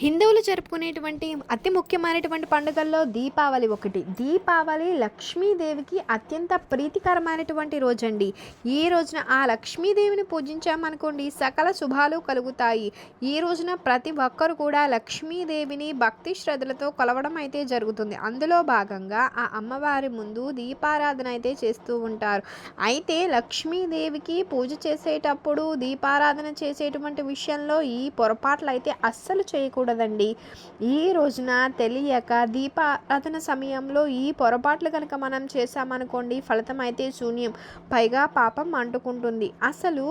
హిందువులు జరుపుకునేటువంటి అతి ముఖ్యమైనటువంటి పండుగల్లో దీపావళి ఒకటి. దీపావళి లక్ష్మీదేవికి అత్యంత ప్రీతికరమైనటువంటి రోజండి. ఈ రోజున ఆ లక్ష్మీదేవిని పూజించామనుకోండి సకల శుభాలు కలుగుతాయి. ఈ రోజున ప్రతి ఒక్కరు కూడా లక్ష్మీదేవిని భక్తి శ్రద్ధలతో కొలవడం అయితే జరుగుతుంది. అందులో భాగంగా ఆ అమ్మవారి ముందు దీపారాధన అయితే చేస్తూ ఉంటారు. అయితే లక్ష్మీదేవికి పూజ చేసేటప్పుడు దీపారాధన చేసేటువంటి విషయంలో ఈ పొరపాట్లు అయితే అస్సలు చేయకూడదు. చేయకూడదండి ఈ రోజున తెలియక దీపారాధన సమయంలో ఈ పొరపాట్లు కనుక మనం చేశామనుకోండి ఫలితం అయితే శూన్యం. పైగా పాపం అంటుకుంటుంది. అసలు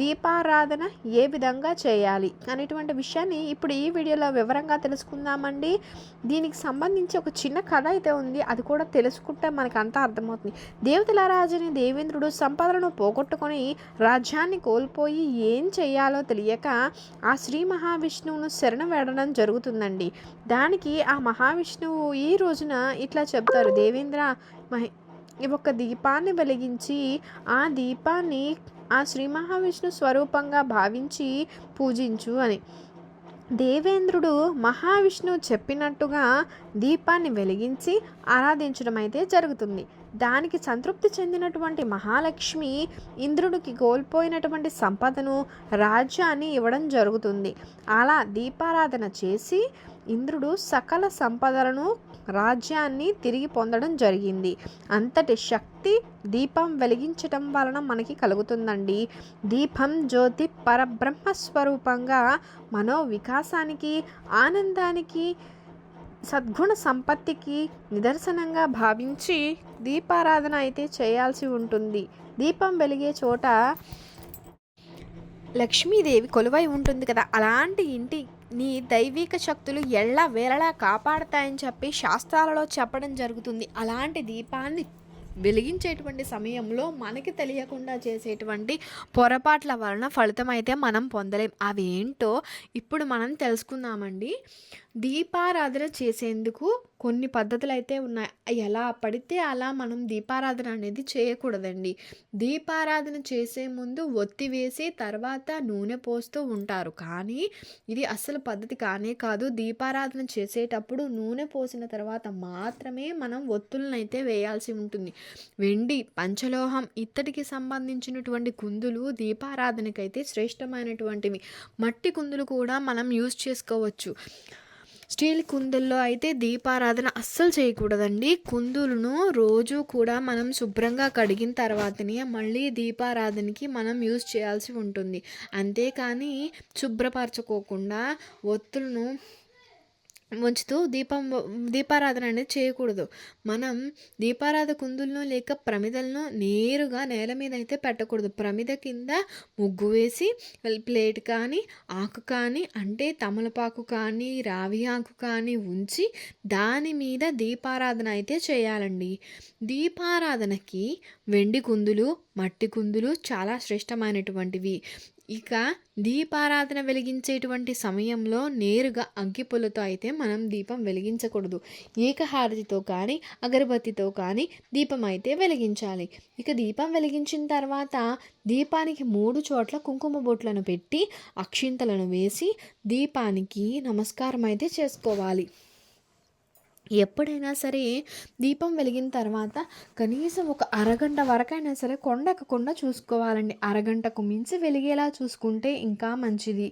దీపారాధన ఏ విధంగా చేయాలి అనేటువంటి విషయాన్ని ఇప్పుడు ఈ వీడియోలో వివరంగా తెలుసుకుందామండి. దీనికి సంబంధించి ఒక చిన్న కథ అయితే ఉంది. అది కూడా తెలుసుకుంటే మనకు అంతా అర్థమవుతుంది. దేవతల రాజుని దేవేంద్రుడు సంపదలను పోగొట్టుకొని రాజ్యాన్ని కోల్పోయి ఏం చేయాలో తెలియక ఆ శ్రీ మహావిష్ణువును శరణ వేడడం జరుగుతుందండి. దానికి ఆ మహావిష్ణువు ఈ రోజున ఇట్లా చెప్తారు దేవేంద్ర మహి ఒక దీపాన్ని వెలిగించి ఆ దీపాన్ని ఆ శ్రీ మహావిష్ణు స్వరూపంగా భావించి పూజించు అని. దేవేంద్రుడు మహావిష్ణువు చెప్పినట్టుగా దీపాన్ని వెలిగించి ఆరాధించడం అయితే జరుగుతుంది. దానికి సంతృప్తి చెందినటువంటి మహాలక్ష్మి ఇంద్రుడికి కోల్పోయినటువంటి సంపదను రాజ్యాన్ని ఇవ్వడం జరుగుతుంది. అలా దీపారాధన చేసి ఇంద్రుడు సకల సంపదలను రాజ్యాన్ని తిరిగి పొందడం జరిగింది. అంతటి శక్తి దీపం వెలిగించటం వలన మనకి కలుగుతుందండి. దీపం జ్యోతి పరబ్రహ్మ స్వరూపంగా మనో వికాసానికి ఆనందానికి సద్గుణ సంపత్తికి నిదర్శనంగా భావించి దీపారాధన అయితే చేయాల్సి ఉంటుంది. దీపం వెలిగే చోట లక్ష్మీదేవి కొలువై ఉంటుంది కదా. అలాంటి ఇంటి నీ దైవిక శక్తులు ఎళ్ళ వేళలా కాపాడతాయని చెప్పి శాస్త్రాలలో చెప్పడం జరుగుతుంది. అలాంటి దీపాన్ని వెలిగించేటువంటి సమయంలో మనకి తెలియకుండా చేసేటువంటి పొరపాట్ల వలన ఫలితం అయితే మనం పొందలేం. అవి ఏంటో ఇప్పుడు మనం తెలుసుకుందామండి. దీపారాధన చేసేందుకు కొన్ని పద్ధతులు అయితే ఉన్నాయి. ఎలా పడితే అలా మనం దీపారాధన అనేది చేయకూడదండి. దీపారాధన చేసే ముందు ఒత్తి వేసి తర్వాత నూనె పోస్తూ ఉంటారు. కానీ ఇది అసలు పద్ధతి కానే కాదు. దీపారాధన చేసేటప్పుడు నూనె పోసిన తర్వాత మాత్రమే మనం ఒత్తులను అయితే వేయాల్సి ఉంటుంది. వెండి పంచలోహం ఇత్తడికి సంబంధించినటువంటి కుందులు దీపారాధనకైతే శ్రేష్టమైనటువంటివి. మట్టి కుందులు కూడా మనం యూజ్ చేసుకోవచ్చు. స్టీల్ కుందుల్లో అయితే దీపారాధన అస్సలు చేయకూడదండి. కుందులను రోజు కూడా మనం శుభ్రంగా కడిగిన తర్వాతనే మళ్ళీ దీపారాధనకి మనం యూజ్ చేయాల్సి ఉంటుంది. అంతేకాని శుభ్రపరచుకోకుండా ఒత్తులను ఉంచుతూ దీపం దీపారాధన అనేది చేయకూడదు. మనం దీపారాధ కుందులను లేక ప్రమిదలను నేరుగా నేల మీద అయితే పెట్టకూడదు. ప్రమిద కింద ముగ్గు వేసి ప్లేట్ కానీ ఆకు కానీ అంటే తమలపాకు కానీ రావి ఆకు కానీ ఉంచి దాని మీద దీపారాధన అయితే చేయాలండి. దీపారాధనకి వెండి కుందులు మట్టి కుందులు చాలా శ్రేష్టమైనటువంటివి. ఇక దీపారాధన వెలిగించేటువంటి సమయంలో నేరుగా అగ్గిపుల్లతో అయితే మనం దీపం వెలిగించకూడదు. ఏకహారతితో కానీ అగరబత్తితో కానీ దీపం అయితే వెలిగించాలి. ఇక దీపం వెలిగించిన తర్వాత దీపానికి మూడు చోట్ల కుంకుమ బొట్లను పెట్టి అక్షింతలను వేసి దీపానికి నమస్కారం అయితే చేసుకోవాలి. ఎప్పుడైనా సరే దీపం వెలిగిన తర్వాత కనీసం ఒక అరగంట వరకైనా సరే కొండెక్కకుండా చూసుకోవాలండి. అరగంటకు మించి వెలిగేలా చూసుకుంటే ఇంకా మంచిది.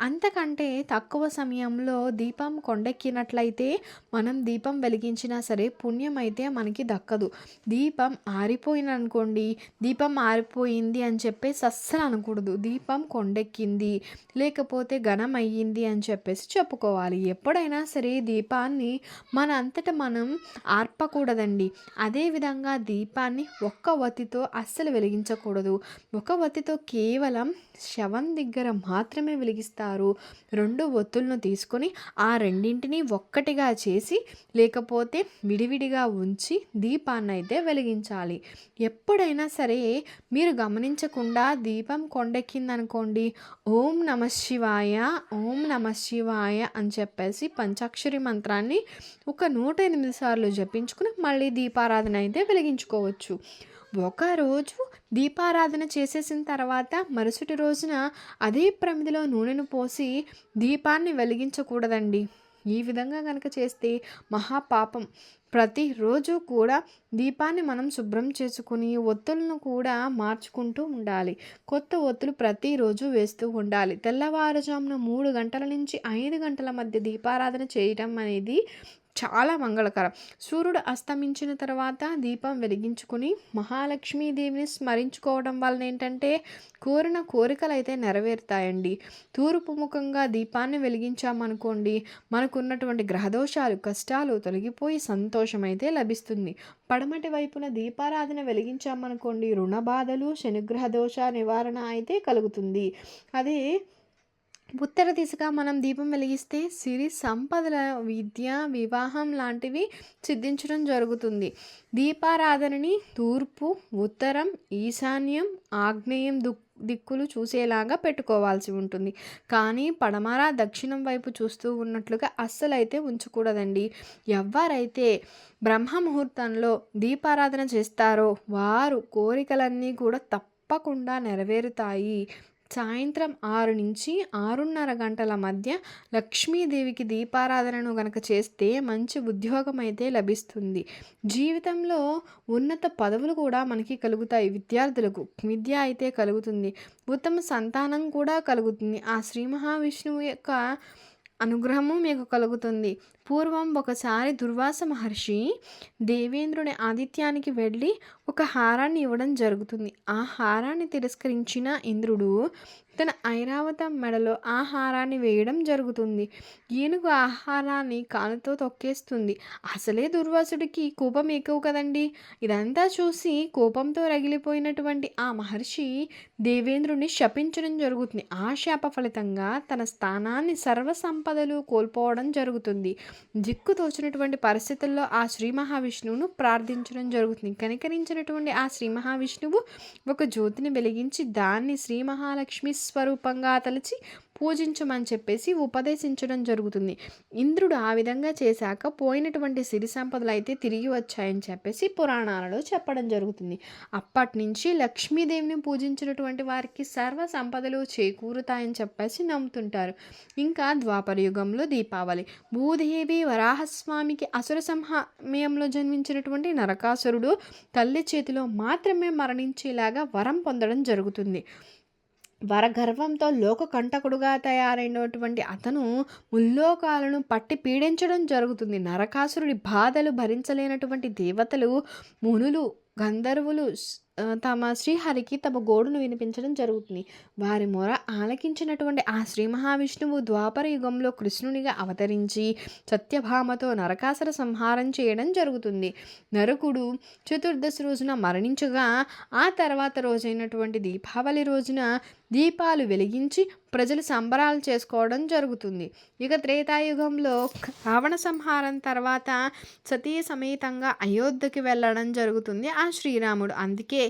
అంతకంటే తక్కువ సమయంలో దీపం కొండెక్కినట్లయితే మనం దీపం వెలిగించినా సరే పుణ్యం అయితే మనకి దక్కదు. దీపం ఆరిపోయింది అనుకోండి దీపం ఆరిపోయింది అని చెప్పేసి అస్సలు అనకూడదు. దీపం కొండెక్కింది లేకపోతే ఘనం అయ్యింది అని చెప్పేసి చెప్పుకోవాలి. ఎప్పుడైనా సరే దీపాన్ని మన అంతటా మనం ఆర్పకూడదండి. అదేవిధంగా దీపాన్ని ఒక్క వత్తితో అస్సలు వెలిగించకూడదు. ఒక వత్తితో కేవలం శవం దగ్గర మాత్రమే వెలిగిస్తారు. రెండు ఒత్తులను తీసుకొని ఆ రెండింటిని ఒక్కటిగా చేసి లేకపోతే విడివిడిగా ఉంచి దీపాన్ని అయితే వెలిగించాలి. ఎప్పుడైనా సరే మీరు గమనించకుండా దీపం కొండెక్కిందనుకోండి. ఓం నమ శివాయ ఓం నమ శివాయ అని చెప్పేసి పంచాక్షరి మంత్రాన్ని ఒక నూట ఎనిమిది సార్లు జపించుకుని మళ్ళీ దీపారాధన అయితే వెలిగించుకోవచ్చు. ఒకరోజు దీపారాధన చేసేసిన తర్వాత మరుసటి రోజున అదే ప్రమిదిలో నూనెను పోసి దీపాన్ని వెలిగించకూడదండి. ఈ విధంగా కనుక చేస్తే మహాపాపం. ప్రతిరోజు కూడా దీపాన్ని మనం శుభ్రం చేసుకుని ఒత్తులను కూడా మార్చుకుంటూ ఉండాలి. కొత్త ఒత్తులు ప్రతిరోజు వేస్తూ ఉండాలి. తెల్లవారుజామున మూడు గంటల నుంచి ఐదు గంటల మధ్య దీపారాధన చేయటం అనేది చాలా మంగళకరం. సూర్యుడు అస్తమించిన తర్వాత దీపం వెలిగించుకుని మహాలక్ష్మీదేవిని స్మరించుకోవడం వలన ఏంటంటే కోరిన కోరికలు అయితే నెరవేరుతాయండి. తూర్పు ముఖంగా దీపాన్ని వెలిగించామనుకోండి మనకున్నటువంటి గ్రహదోషాలు కష్టాలు తొలగిపోయి సంతోషం అయితే లభిస్తుంది. పడమటి వైపున దీపారాధన వెలిగించామనుకోండి రుణ బాధలు శనిగ్రహ దోష నివారణ అయితే కలుగుతుంది. అదే ఉత్తర దిశగా మనం దీపం వెలిగిస్తే సిరి సంపదల విద్య వివాహం లాంటివి సిద్ధించడం జరుగుతుంది. దీపారాధనని తూర్పు ఉత్తరం ఈశాన్యం ఆగ్నేయం దుఃఖ దిక్కులు చూసేలాగా పెట్టుకోవాల్సి ఉంటుంది. కానీ పడమర దక్షిణం వైపు చూస్తూ ఉన్నట్లుగా అస్సలైతే ఉంచకూడదండి. ఎవరైతే బ్రహ్మ ముహూర్తంలో దీపారాధన చేస్తారో వారు కోరికలన్నీ కూడా తప్పకుండా నెరవేరుతాయి. సాయంత్రం ఆరు నుంచి ఆరున్నర గంటల మధ్య లక్ష్మీదేవికి దీపారాధనను గనక చేస్తే మంచి ఉద్యోగం అయితే లభిస్తుంది. జీవితంలో ఉన్నత పదవులు కూడా మనకి కలుగుతాయి విద్యార్థులకు. విద్య అయితే కలుగుతుంది. ఉత్తమ సంతానం కూడా కలుగుతుంది. ఆ శ్రీ మహావిష్ణువు యొక్క అనుగ్రహము మీకు కలుగుతుంది. పూర్వం ఒకసారి దుర్వాస మహర్షి దేవేంద్రుని ఆదిత్యానికి వెళ్ళి ఒక హారాన్ని ఇవ్వడం జరుగుతుంది. ఆ హారాన్ని తిరస్కరించిన ఇంద్రుడు తన ఐరావతం మెడలో ఆహారాన్ని వేయడం జరుగుతుంది. ఏనుగు ఆహారాన్ని కాలుతో తొక్కేస్తుంది. అసలే దుర్వాసుడికి కోపం ఎక్కువ కదండి. ఇదంతా చూసి కోపంతో రగిలిపోయినటువంటి ఆ మహర్షి దేవేంద్రుని శపించడం జరుగుతుంది. ఆ శాప ఫలితంగా తన స్థానాన్ని సర్వ సంపదలు కోల్పోవడం జరుగుతుంది. దిక్కు తోచినటువంటి పరిస్థితుల్లో ఆ శ్రీ మహావిష్ణువును ప్రార్థించడం జరుగుతుంది. కనికరించినటువంటి ఆ శ్రీ మహావిష్ణువు ఒక జ్యోతిని వెలిగించి దాన్ని శ్రీ మహాలక్ష్మి స్వరూపంగా తలచి పూజించమని చెప్పేసి ఉపదేశించడం జరుగుతుంది. ఇంద్రుడు ఆ విధంగా చేశాక పోయినటువంటి సిరి సంపదలు అయితే తిరిగి వచ్చాయని చెప్పేసి పురాణాలలో చెప్పడం జరుగుతుంది. అప్పటి నుంచి లక్ష్మీదేవిని పూజించినటువంటి వారికి సర్వ సంపదలు చేకూరుతాయని చెప్పేసి నమ్ముతుంటారు. ఇంకా ద్వాపర యుగంలో దీపావళి. భూదేవి వరాహస్వామికి అసుర సంహమయంలో జన్మించినటువంటి నరకాసురుడు తల్లి చేతిలో మాత్రమే మరణించేలాగా వరం పొందడం జరుగుతుంది. వరగర్వంతో లోక కంటకుడుగా తయారైనటువంటి అతను ముల్లోకాలను పట్టి పీడించడం జరుగుతుంది. నరకాసురుడి బాధలు భరించలేనటువంటి దేవతలు మునులు గంధర్వులు తమ శ్రీహరికి తమ గోడును వినిపించడం జరుగుతుంది. వారి మొర ఆలకించినటువంటి ఆ శ్రీ మహావిష్ణువు ద్వాపర యుగంలో కృష్ణునిగా అవతరించి సత్యభామతో నరకాసుర సంహారం చేయడం జరుగుతుంది. నరకుడు చతుర్దశి రోజున మరణించగా ఆ తర్వాత రోజైనటువంటి దీపావళి రోజున దీపాలు వెలిగించి ప్రజలు సంబరాలు చేసుకోవడం జరుగుతుంది. ఇక త్రేతాయుగంలో రావణ సంహారం తర్వాత సతీ సమేతంగా అయోధ్యకి వెళ్ళడం జరుగుతుంది ఆ శ్రీరాముడు. అందుకే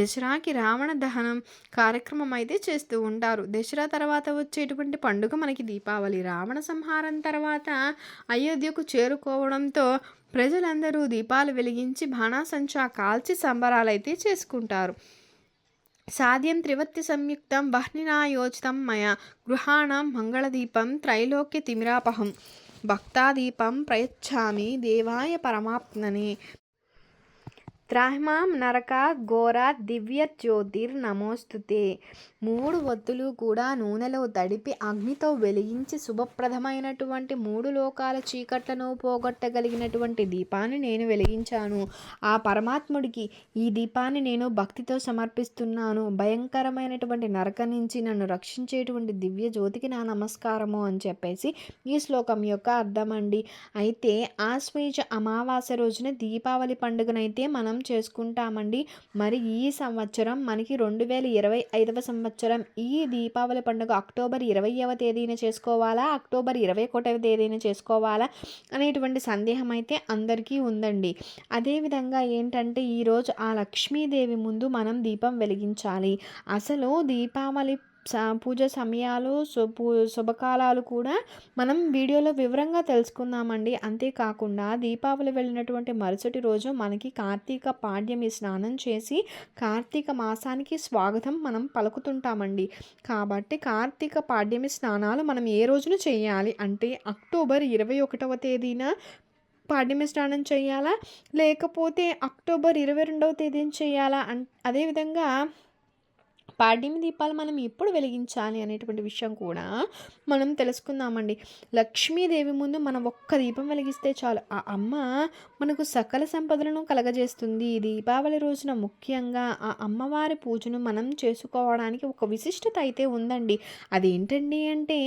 దసరాకి రావణ దహనం కార్యక్రమం అయితే చేస్తూ ఉంటారు. దసరా తర్వాత వచ్చేటువంటి పండుగ మనకి దీపావళి. రావణ సంహారం తర్వాత అయోధ్యకు చేరుకోవడంతో ప్రజలందరూ దీపాలు వెలిగించి బాణాసంచా కాల్చి సంబరాలైతే చేసుకుంటారు. సాధ్యం త్రివత్తి సంయుక్తం వహ్నినా యోచితం మయా గృహాణం మంగళదీపం త్రైలోక్య తిమిరాపహం. భక్తాదీపం ప్రయచ్చామి దేవాయ పరమాత్మనే త్రాహ్మాం నరక ఘోర దివ్య జ్యోతిర్ నమోస్తుతే. మూడు ఒత్తులు కూడా నూనెలో తడిపి అగ్నితో వెలిగించి శుభప్రదమైనటువంటి మూడు లోకాల చీకట్లను పోగొట్టగలిగినటువంటి దీపాన్ని నేను వెలిగించాను. ఆ పరమాత్ముడికి ఈ దీపాన్ని నేను భక్తితో సమర్పిస్తున్నాను. భయంకరమైనటువంటి నరక నుంచి నన్ను రక్షించేటువంటి దివ్య జ్యోతికి నా నమస్కారము అని చెప్పేసి ఈ శ్లోకం యొక్క అర్థమండి. అయితే ఆశ్వేజ అమావాస్య రోజున దీపావళి పండుగనైతే మనం చేసుకుంటామండి. మరి ఈ సంవత్సరం మనకి రెండు వేల ఇరవై ఐదవ సంవత్సరం. ఈ దీపావళి పండుగ అక్టోబర్ ఇరవైవ తేదీన చేసుకోవాలా? అక్టోబర్ ఇరవై ఒకటవ తేదీన చేసుకోవాలా? అనేటువంటి సందేహం అయితే అందరికీ ఉందండి. అదేవిధంగా ఏంటంటే ఈరోజు ఆ లక్ష్మీదేవి ముందు మనం దీపం వెలిగించాలి. అసలు దీపావళి పూజ సమయాలు శుభ శుభకాలాలు కూడా మనం వీడియోలో వివరంగా తెలుసుకుందామండి. అంతేకాకుండా దీపావళి వెళ్ళినటువంటి మరుసటి రోజు మనకి కార్తీక పాడ్యమి స్నానం చేసి కార్తీక మాసానికి స్వాగతం మనం పలుకుతుంటామండి. కాబట్టి కార్తీక పాడ్యమి స్నానాలు మనం ఏ రోజున చేయాలి అంటే అక్టోబర్ ఇరవై ఒకటవ తేదీన పాడ్యమి స్నానం చేయాలా? లేకపోతే అక్టోబర్ ఇరవై రెండవ తేదీన చేయాలా? అన్ అదేవిధంగా పాడ్యమి దీపాలు మనం ఎప్పుడు వెలిగించాలి అనేటువంటి విషయం కూడా మనం తెలుసుకుందామండి. లక్ష్మీదేవి ముందు మనం ఒక్క దీపం వెలిగిస్తే చాలు. ఆ అమ్మ మనకు సకల సంపదలను కలగజేస్తుంది. దీపావళి రోజున ముఖ్యంగా ఆ అమ్మవారి పూజను మనం చేసుకోవడానికి ఒక విశిష్టత అయితే ఉందండి. అదేంటండి అంటే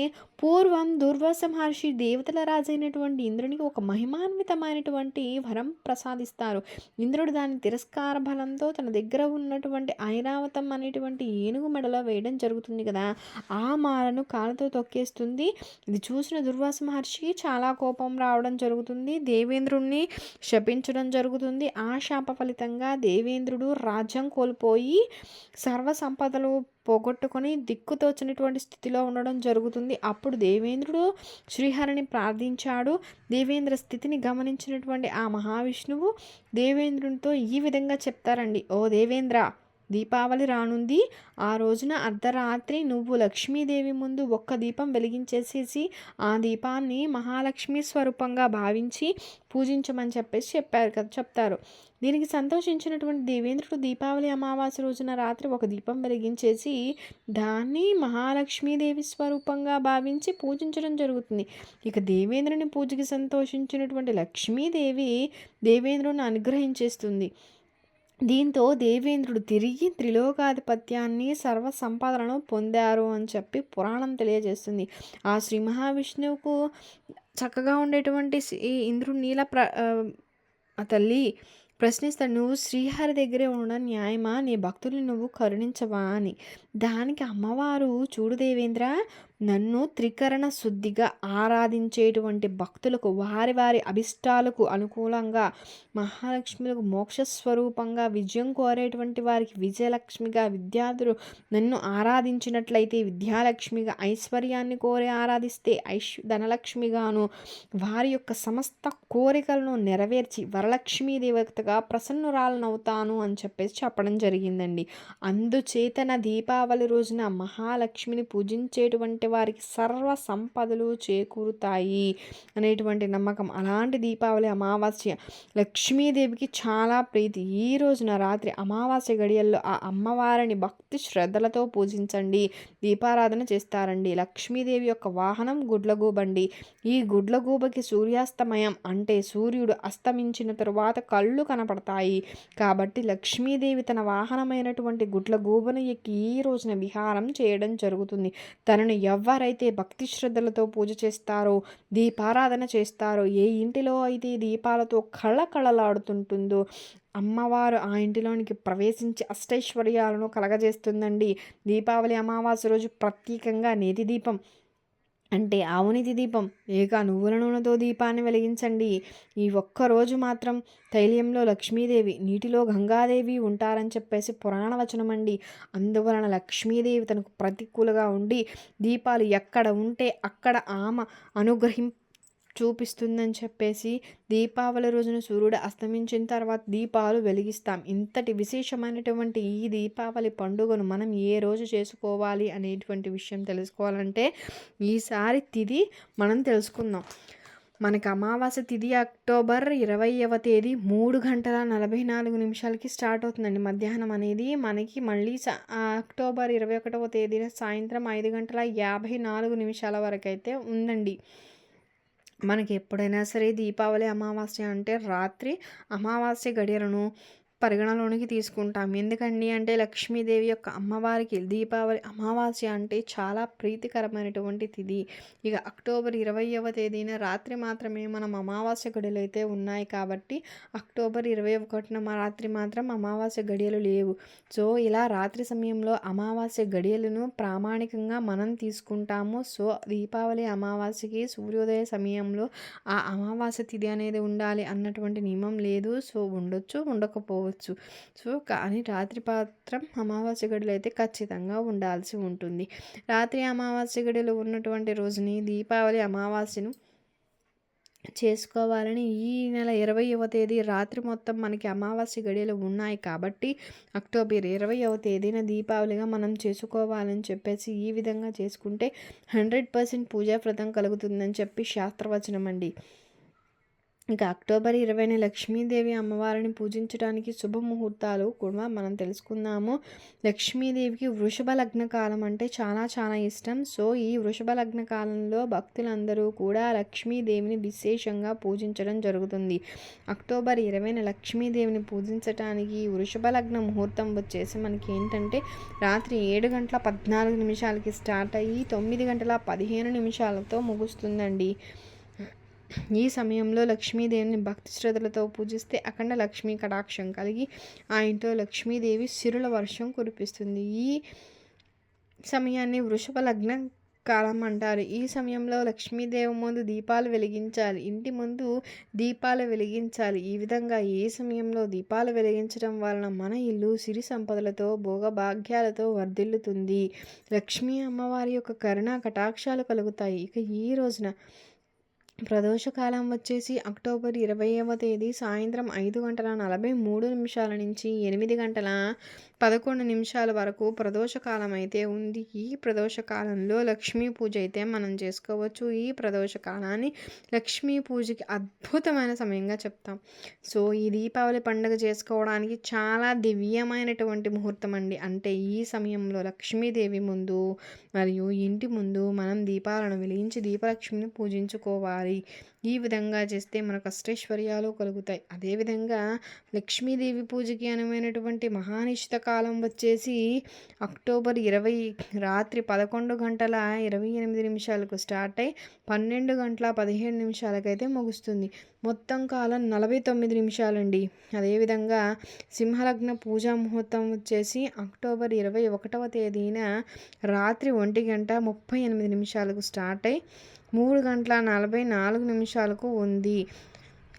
పూర్వం దుర్వాస మహర్షి దేవతల రాజైనటువంటి ఇంద్రునికి ఒక మహిమాన్వితమైనటువంటి వరం ప్రసాదిస్తారు. ఇంద్రుడు దాని తిరస్కార బలంతో తన దగ్గర ఉన్నటువంటి ఐరావతం అనేటువంటి ఏనుగు మెడలో వేయడం జరుగుతుంది కదా. ఆ మాలను కాలుతో తొక్కేస్తుంది. ఇది చూసిన దుర్వాస మహర్షి చాలా కోపం రావడం జరుగుతుంది. దేవేంద్రుణ్ణి శపించడం జరుగుతుంది. ఆ శాప ఫలితంగా దేవేంద్రుడు రాజ్యం కోల్పోయి సర్వ సంపదలు పోగొట్టుకొని దిక్కుతోచినటువంటి స్థితిలో ఉండడం జరుగుతుంది. అప్పుడు దేవేంద్రుడు శ్రీహరిని ప్రార్థించాడు. దేవేంద్ర స్థితిని గమనించినటువంటి ఆ మహావిష్ణువు దేవేంద్రునితో ఈ విధంగా చెప్తారండి. ఓ దేవేంద్ర దీపావళి రానుంది. ఆ రోజున అర్ధరాత్రి నువ్వు లక్ష్మీదేవి ముందు ఒక్క దీపం వెలిగించేసేసి ఆ దీపాన్ని మహాలక్ష్మి స్వరూపంగా భావించి పూజించమని చెప్పేసి చెప్పారు కదా చెప్తారు. దీనికి సంతోషించినటువంటి దేవేంద్రుడు దీపావళి అమావాస్య రోజున రాత్రి ఒక దీపం వెలిగించేసి దాన్ని మహాలక్ష్మీదేవి స్వరూపంగా భావించి పూజించడం జరుగుతుంది. ఇక దేవేంద్రుని పూజకి సంతోషించినటువంటి లక్ష్మీదేవి దేవేంద్రుని అనుగ్రహించేస్తుంది. దీంతో దేవేంద్రుడు తిరిగి త్రిలోకాధిపత్యాన్ని సర్వ సంపాదనను పొందారు అని చెప్పి పురాణం తెలియజేస్తుంది. ఆ శ్రీ మహావిష్ణువుకు చక్కగా ఉండేటువంటి ఈ ఇంద్రుడు నీల ప్ర తల్లి ప్రశ్నిస్తాడు నువ్వు శ్రీహరి దగ్గరే ఉండడం న్యాయమా? నీ భక్తుల్ని నువ్వు కరుణించవా? అని. దానికి అమ్మవారు చూడు దేవేంద్ర నన్ను త్రికరణ శుద్ధిగా ఆరాధించేటువంటి భక్తులకు వారి వారి అభిష్టాలకు అనుకూలంగా మహాలక్ష్మిలకు మోక్ష స్వరూపంగా విజయం కోరేటువంటి వారికి విజయలక్ష్మిగా విద్యార్థులు నన్ను ఆరాధించినట్లయితే విద్యాలక్ష్మిగా ఐశ్వర్యాన్ని కోరి ఆరాధిస్తే ఐశ్ ధనలక్ష్మిగాను వారి యొక్క సమస్త కోరికలను నెరవేర్చి వరలక్ష్మీ దేవతగా ప్రసన్నురాలనవుతాను అని చెప్పేసి చెప్పడం జరిగిందండి. అందుచేతన దీపావళి రోజున మహాలక్ష్మిని పూజించేటువంటి వారికి సర్వ సంపదలు చేకూరుతాయి అనేటువంటి నమ్మకం. అలాంటి దీపావళి అమావాస్య లక్ష్మీదేవికి చాలా ప్రీతి. ఈ రోజున రాత్రి అమావాస్య గడియల్లో ఆ అమ్మవారిని భక్తి శ్రద్ధలతో పూజించండి. దీపారాధన చేస్తారండి. లక్ష్మీదేవి యొక్క వాహనం గుడ్లగూబండి. ఈ గుడ్లగూబకి సూర్యాస్తమయం అంటే సూర్యుడు అస్తమించిన తరువాత కళ్ళు కనపడతాయి. కాబట్టి లక్ష్మీదేవి తన వాహనమైనటువంటి గుడ్లగూబను ఎక్కి ఈ రోజున విహారం చేయడం జరుగుతుంది. తనను ఎవరైతే భక్తి శ్రద్ధలతో పూజ చేస్తారో దీపారాధన చేస్తారో ఏ ఇంటిలో అయితే దీపాలతో కళకళలాడుతుంటుందో అమ్మవారు ఆ ఇంటిలోనికి ప్రవేశించి అష్టైశ్వర్యాలను కలగజేస్తుందండి. దీపావళి అమావాస్య రోజు ప్రత్యేకంగా నేతి దీపం అంటే ఆవునితి దీపం. ఏక నువ్వుల నూనెతో దీపాన్ని వెలిగించండి. ఈ ఒక్క రోజు మాత్రం తైలంలో లక్ష్మీదేవి నీటిలో గంగాదేవి ఉంటారని చెప్పేసి పురాణ వచనం అండి. అందువలన లక్ష్మీదేవి తనకు ప్రతికూలగా ఉండి దీపాలు ఎక్కడ ఉంటే అక్కడ ఆమె అనుగ్రహింప చూపిస్తుందని చెప్పేసి దీపావళి రోజున సూర్యుడు అస్తమించిన తర్వాత దీపాలు వెలిగిస్తాం. ఇంతటి విశేషమైనటువంటి ఈ దీపావళి పండుగను మనం ఏ రోజు చేసుకోవాలి అనేటువంటి విషయం తెలుసుకోవాలంటే ఈసారి తిది మనం తెలుసుకుందాం. మనకి అమావాస్య తిథి అక్టోబర్ ఇరవైవ తేదీ మూడు గంటల నలభై నాలుగు నిమిషాలకి స్టార్ట్ అవుతుందండి. మధ్యాహ్నం అనేది మనకి మళ్ళీ అక్టోబర్ ఇరవై ఒకటవ తేదీన సాయంత్రం ఐదు గంటల యాభై నాలుగు నిమిషాల వరకు అయితే ఉందండి. మనకి ఎప్పుడైనా సరే దీపావళి అమావాస్య అంటే రాత్రి అమావాస్య గడియలను పరిగణలోనికి తీసుకుంటాం. ఎందుకండి అంటే లక్ష్మీదేవి యొక్క అమ్మవారికి దీపావళి అమావాస్య అంటే చాలా ప్రీతికరమైనటువంటి తిథి. ఇక అక్టోబర్ ఇరవైవ తేదీన రాత్రి మాత్రమే మనం అమావాస్య గడియలు అయితే ఉన్నాయి కాబట్టి అక్టోబర్ ఇరవై ఒకటిన రాత్రి మాత్రం అమావాస్య గడియలు లేవు. సో ఇలా రాత్రి సమయంలో అమావాస్య గడియలను ప్రామాణికంగా మనం తీసుకుంటాము. సో దీపావళి అమావాస్యకి సూర్యోదయ సమయంలో ఆ అమావాస్య తిథి అనేది ఉండాలి అన్నటువంటి నియమం లేదు. సో ఉండొచ్చు ఉండకపోవచ్చు. ఉండవచ్చు సో కానీ రాత్రి మాత్రం అమావాస్య గడిలో అయితే ఖచ్చితంగా ఉండాల్సి ఉంటుంది. రాత్రి అమావాస్య గడిలో ఉన్నటువంటి రోజుని దీపావళి అమావాస్యను చేసుకోవాలని ఈ నెల ఇరవైవ తేదీ రాత్రి మొత్తం మనకి అమావాస్య గడియలు ఉన్నాయి కాబట్టి అక్టోబర్ ఇరవైవ తేదీన దీపావళిగా మనం చేసుకోవాలని చెప్పేసి ఈ విధంగా చేసుకుంటే హండ్రెడ్ పర్సెంట్ పూజా ఫలితం కలుగుతుందని చెప్పి శాస్త్రవచనం అండి. ఇంకా అక్టోబర్ ఇరవైన లక్ష్మీదేవి అమ్మవారిని పూజించడానికి శుభముహూర్తాలు కూడా మనం తెలుసుకుందాము. లక్ష్మీదేవికి వృషభ లగ్న కాలం అంటే చాలా చాలా ఇష్టం. సో ఈ వృషభ లగ్న కాలంలో భక్తులందరూ కూడా లక్ష్మీదేవిని విశేషంగా పూజించడం జరుగుతుంది. అక్టోబర్ ఇరవైన లక్ష్మీదేవిని పూజించడానికి వృషభ లగ్న ముహూర్తం వచ్చేసి మనకి ఏంటంటే రాత్రి ఏడు గంటల పద్నాలుగు నిమిషాలకి స్టార్ట్ అయ్యి తొమ్మిది గంటల పదిహేను నిమిషాలతో ముగుస్తుందండి. ఈ సమయంలో లక్ష్మీదేవిని భక్తి శ్రద్ధలతో పూజిస్తే అఖండ లక్ష్మీ కటాక్షం కలిగి ఆ ఇంట్లో లక్ష్మీదేవి సిరుల వర్షం కురిపిస్తుంది. ఈ సమయాన్ని వృషభ లగ్న కాలం అంటారు. ఈ సమయంలో లక్ష్మీదేవి ముందు దీపాలు వెలిగించాలి. ఇంటి ముందు దీపాలు వెలిగించాలి. ఈ విధంగా ఏ సమయంలో దీపాలు వెలిగించడం వలన మన ఇల్లు సిరి సంపదలతో భోగభాగ్యాలతో వర్ధిల్లుతుంది. లక్ష్మీ అమ్మవారి యొక్క కరుణ కటాక్షాలు కలుగుతాయి. ఇక ఈ రోజున ప్రదోషకాలం వచ్చేసి అక్టోబర్ ఇరవైవ తేదీ సాయంత్రం ఐదు గంటల నలభై మూడు నిమిషాల నుంచి ఎనిమిది గంటల పదకొండు నిమిషాల వరకు ప్రదోషకాలం అయితే ఉంది. ఈ ప్రదోషకాలంలో లక్ష్మీ పూజ అయితే మనం చేసుకోవచ్చు. ఈ ప్రదోషకాలాన్ని లక్ష్మీ పూజకి అద్భుతమైన సమయంగా చెప్తాం. సో ఈ దీపావళి పండుగ చేసుకోవడానికి చాలా దివ్యమైనటువంటి ముహూర్తం అండి. అంటే ఈ సమయంలో లక్ష్మీదేవి ముందు మరియు ఇంటి ముందు మనం దీపాలను వెలిగించి దీపలక్ష్మిని పూజించుకోవాలి. ఈ విధంగా చేస్తే మనకు అష్టైశ్వర్యాలు కలుగుతాయి. అదేవిధంగా లక్ష్మీదేవి పూజకి అనువైనటువంటి మహానిష్ట కాలం వచ్చేసి అక్టోబర్ ఇరవై రాత్రి పదకొండు గంటల ఇరవై ఎనిమిది నిమిషాలకు స్టార్ట్ అయ్యి పన్నెండు గంటల పదిహేడు నిమిషాలకైతే ముగుస్తుంది. మొత్తం కాలం నలభై తొమ్మిది నిమిషాలండి. అదేవిధంగా సింహలగ్న పూజా ముహూర్తం వచ్చేసి అక్టోబర్ ఇరవై ఒకటవ తేదీన రాత్రి ఒంటి గంట ముప్పై ఎనిమిది నిమిషాలకు స్టార్ట్ అయ్యి మూడు గంటల నలభై నాలుగు నిమిషాలకు ఉంది.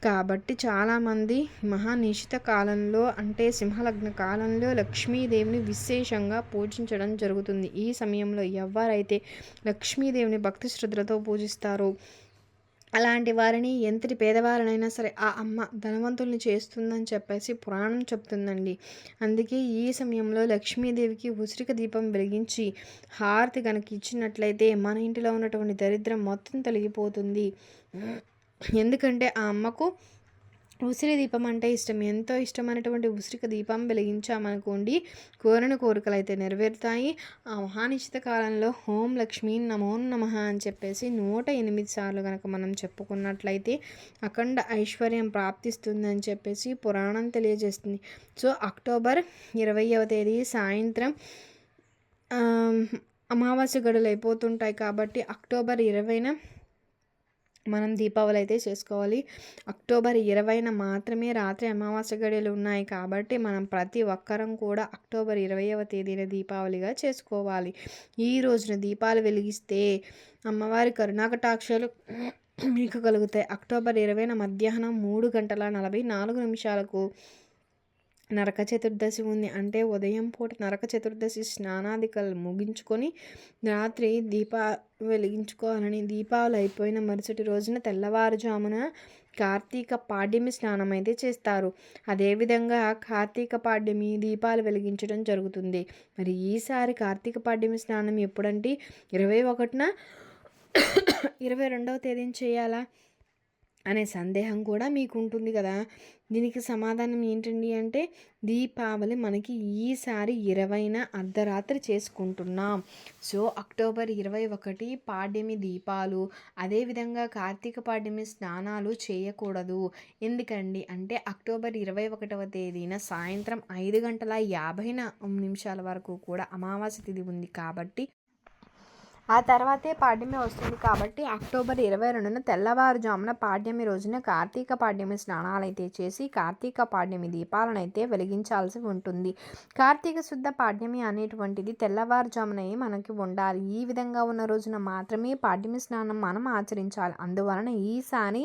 కాబట్టి చాలామంది మహానిషిత కాలంలో అంటే సింహలగ్న కాలంలో లక్ష్మీదేవిని విశేషంగా పూజించడం జరుగుతుంది. ఈ సమయంలో ఎవరైతే లక్ష్మీదేవిని భక్తి శ్రద్ధలతో పూజిస్తారో అలాంటి వారిని ఎంతటి పేదవారినైనా సరే ఆ అమ్మ ధనవంతుల్ని చేస్తుందని చెప్పేసి పురాణం చెప్తుందండి. అందుకే ఈ సమయంలో లక్ష్మీదేవికి ఉసిరిక దీపం వెలిగించి హారతి కనుక ఇచ్చినట్లయితే మన ఇంటిలో ఉన్నటువంటి దరిద్రం మొత్తం తొలగిపోతుంది. ఎందుకంటే ఆ అమ్మకు ఉసిరి దీపం అంటే ఇష్టం. ఎంతో ఇష్టమైనటువంటి ఉసిరిక దీపం వెలిగించామనుకోండి కోరిన కోరికలు అయితే నెరవేరుతాయి. ఆ మహానిశ్చిత కాలంలో హోం లక్ష్మీ నమో నమ అని చెప్పేసి నూట ఎనిమిది సార్లు కనుక మనం చెప్పుకున్నట్లయితే అఖండ ఐశ్వర్యం ప్రాప్తిస్తుందని చెప్పేసి పురాణం తెలియజేస్తుంది. సో అక్టోబర్ ఇరవైవ తేదీ సాయంత్రం అమావాస్య గడులు అయిపోతుంటాయి కాబట్టి అక్టోబర్ ఇరవైన మనం దీపావళి అయితే చేసుకోవాలి. అక్టోబర్ ఇరవైన మాత్రమే రాత్రి అమావాస్య గడియలు ఉన్నాయి కాబట్టి మనం ప్రతి ఒక్కరం కూడా అక్టోబర్ ఇరవైవ తేదీన దీపావళిగా చేసుకోవాలి. ఈ రోజున దీపాలు వెలిగిస్తే అమ్మవారి కరుణాకటాక్షలు మీకు కలుగుతాయి. అక్టోబర్ ఇరవైన మధ్యాహ్నం మూడు గంటల నలభై నాలుగు నిమిషాలకు నరక చతుర్దశి ఉంది. అంటే ఉదయం పూట నరక చతుర్దశి స్నానాదికలు ముగించుకొని రాత్రి దీప వెలిగించుకోవాలని దీపావళి అయిపోయిన మరుసటి రోజున తెల్లవారుజామున కార్తీక పాడ్యమి స్నానం అయితే చేస్తారు అదేవిధంగా కార్తీక పాడ్యమి దీపాలు వెలిగించడం జరుగుతుంది. మరి ఈసారి కార్తీక పాడ్యమి స్నానం ఎప్పుడంటే ఇరవై ఒకటిన ఇరవై రెండవ తేదీని చేయాలా? అనే సందేహం కూడా మీకు ఉంటుంది కదా! దీనికి సమాధానం ఏంటండి అంటే దీపావళి మనకి ఈసారి ఇరవైన అర్ధరాత్రి చేసుకుంటున్నాం. సో అక్టోబర్ ఇరవై ఒకటి పాడ్యమి దీపాలు అదేవిధంగా కార్తీక పాడ్యమి స్నానాలు చేయకూడదు. ఎందుకండి అంటే అక్టోబర్ ఇరవై ఒకటవ తేదీన సాయంత్రం ఐదు గంటల యాభై నిమిషాల వరకు కూడా అమావాస్య తిథి ఉంది కాబట్టి ఆ తర్వాతే పాడ్యమి వస్తుంది కాబట్టి అక్టోబర్ ఇరవై రెండున తెల్లవారుజామున పాడ్యమి రోజున కార్తీక పాడ్యమి స్నానాలు అయితే చేసి కార్తీక పాడ్యమి దీపాలను అయితే వెలిగించాల్సి ఉంటుంది. కార్తీక శుద్ధ పాడ్యమి అనేటువంటిది తెల్లవారుజామునే మనకి ఉండాలి. ఈ విధంగా ఉన్న రోజున మాత్రమే పాడ్యమి స్నానం మనం ఆచరించాలి. అందువలన ఈసారి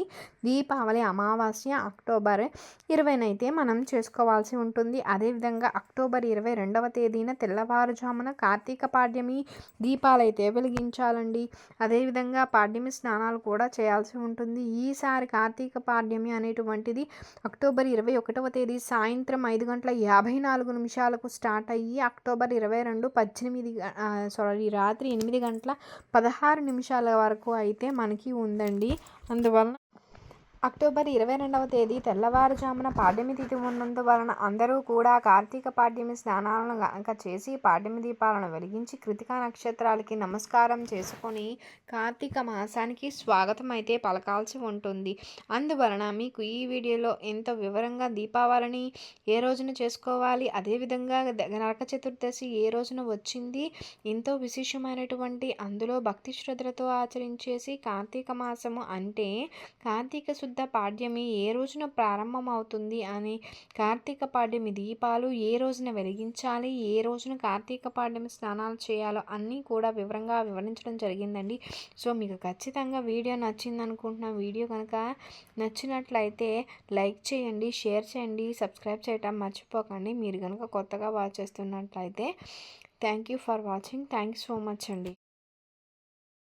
దీపావళి అమావాస్య అక్టోబర్ ఇరవైనైతే మనం చేసుకోవాల్సి ఉంటుంది. అదేవిధంగా అక్టోబర్ ఇరవై రెండవ తేదీన తెల్లవారుజామున కార్తీక పాడ్యమి దీపాలైతే వెలిగించాలండి అదేవిధంగా పాడ్యమి స్నానాలు కూడా చేయాల్సి ఉంటుంది. ఈసారి కార్తీక పాడ్యమి అనేటువంటిది అక్టోబర్ ఇరవై ఒకటవ తేదీ సాయంత్రం ఐదు గంటల యాభై నాలుగు నిమిషాలకు స్టార్ట్ అయ్యి అక్టోబర్ ఇరవై రెండు పద్దెనిమిది సారీ రాత్రి ఎనిమిది గంటల పదహారు నిమిషాల వరకు అయితే మనకి ఉందండి. అందువలన అక్టోబర్ ఇరవై రెండవ తేదీ తెల్లవారుజామున పాడ్యమి తిథి ఉన్నందువలన అందరూ కూడా కార్తీక పాడ్యమి స్నానాలను గనక చేసి పాడ్యమి దీపాలను వెలిగించి కృతికా నక్షత్రాలకి నమస్కారం చేసుకొని కార్తీక మాసానికి స్వాగతం అయితే పలకాల్సి ఉంటుంది. అందువలన మీకు ఈ వీడియోలో ఎంతో వివరంగా దీపావళిని ఏ రోజున చేసుకోవాలి అదేవిధంగా నరక చతుర్దశి ఏ రోజున వచ్చింది ఎంతో విశేషమైనటువంటి అందులో భక్తి శ్రద్ధలతో ఆచరించేసి కార్తీక మాసము అంటే కార్తీక శుద్ధ పాడ్యమి ఏ రోజున ప్రారంభమవుతుంది అని కార్తీక పాడ్యమి దీపాలు ఏ రోజున వెలిగించాలి ఏ రోజున కార్తీక పాడ్యమి స్నానాలు చేయాలో అన్నీ కూడా వివరంగా వివరించడం జరిగిందండి. సో మీకు ఖచ్చితంగా వీడియో నచ్చింది అనుకుంటున్నా వీడియో కనుక నచ్చినట్లయితే లైక్ చేయండి షేర్ చేయండి సబ్స్క్రైబ్ చేయటం మర్చిపోకండి. మీరు కనుక కొత్తగా వాచ్ చేస్తున్నట్లయితే thank you for watching. Thank you so much అండి.